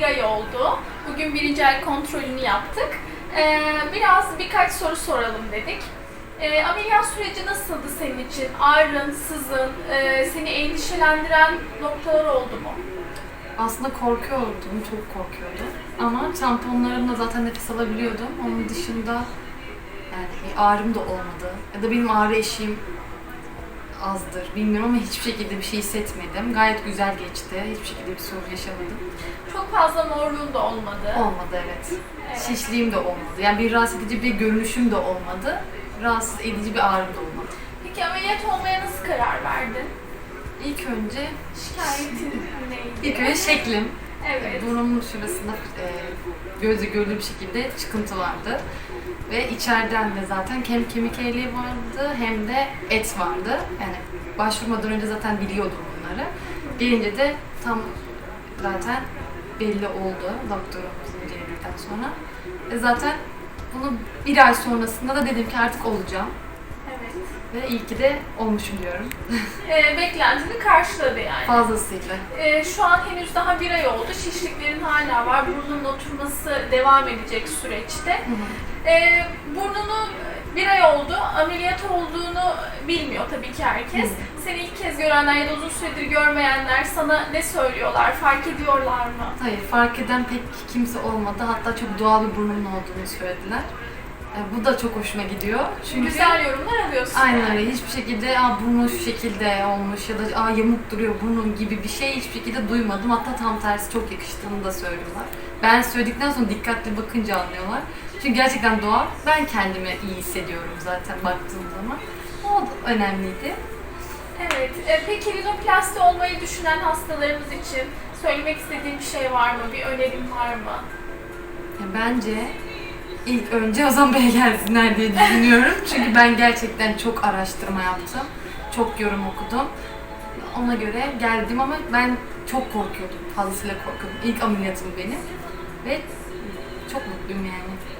bir ay oldu. Bugün birinci ay kontrolünü yaptık. Ee, biraz birkaç soru soralım dedik. Ee, ameliyat süreci nasıldı senin için? Ağrın, sızın, e, seni endişelendiren noktalar oldu mu? Aslında korkuyordum, çok korkuyordum. Ama tamponlarımla zaten nefes alabiliyordum. Onun dışında yani bir ağrım da olmadı. Ya da benim ağrı eşiğim azdır. Bilmiyorum ama hiçbir şekilde bir şey hissetmedim. Gayet güzel geçti. Hiçbir şekilde bir sorun yaşamadım. Çok fazla morluğun da olmadı. Olmadı evet. Evet. Şişliğim de olmadı. Yani bir rahatsız edici bir görünüşüm de olmadı. Rahatsız edici bir ağrım da olmadı. Peki ameliyat olmaya nasıl karar verdin? İlk önce Şikayetin neydi? ilk önce şeklim. Evet. Burnumun şurasında e, gözle görülür bir şekilde çıkıntı vardı. Ve içeriden de zaten hem kemik eğriği vardı hem de et vardı. Yani başvurmadan önce zaten biliyordum bunları. Gelince de tam zaten belli oldu doktorumuzun inceledikten sonra. E zaten bunu bir ay sonrasında da dedim ki artık olacağım. Ve iyi ki de olmuşum diyorum. Ee, beklentini karşıladı yani. Fazlasıyla. Ee, şu an henüz daha bir ay oldu. Şişliklerin hala var. Burnunun oturması devam edecek süreçte. Ee, burnunu bir ay oldu. Ameliyat olduğunu bilmiyor tabii ki herkes. Hı. Seni ilk kez görenler ya da uzun süredir görmeyenler sana ne söylüyorlar? Fark ediyorlar mı? Hayır, fark eden pek kimse olmadı. Hatta çok doğal bir burnumun olduğunu söylediler. E, bu da çok hoşuma gidiyor. Çünkü Güzel yorumlar alıyorsun. Aynen öyle. Hiçbir şekilde Aa, burnu şu şekilde olmuş ya da Aa, yamuk duruyor burnun gibi bir şey hiçbir şekilde duymadım. Hatta tam tersi çok yakıştığını da söylüyorlar. Ben söyledikten sonra dikkatli bakınca anlıyorlar. Çünkü gerçekten doğal. Ben kendimi iyi hissediyorum zaten baktığım zaman. O da önemliydi. Evet. Ee, peki rinoplasti olmayı düşünen hastalarımız için söylemek istediğin bir şey var mı? Bir önerin var mı? Ya bence ilk önce Ozan Bey'e gelsinler diye düşünüyorum. Çünkü ben gerçekten çok araştırma yaptım. Çok yorum okudum. Ona göre geldim ama ben çok korkuyordum. Fazlasıyla korkuyordum. İlk ameliyatım benim. Ve çok mutluyum yani.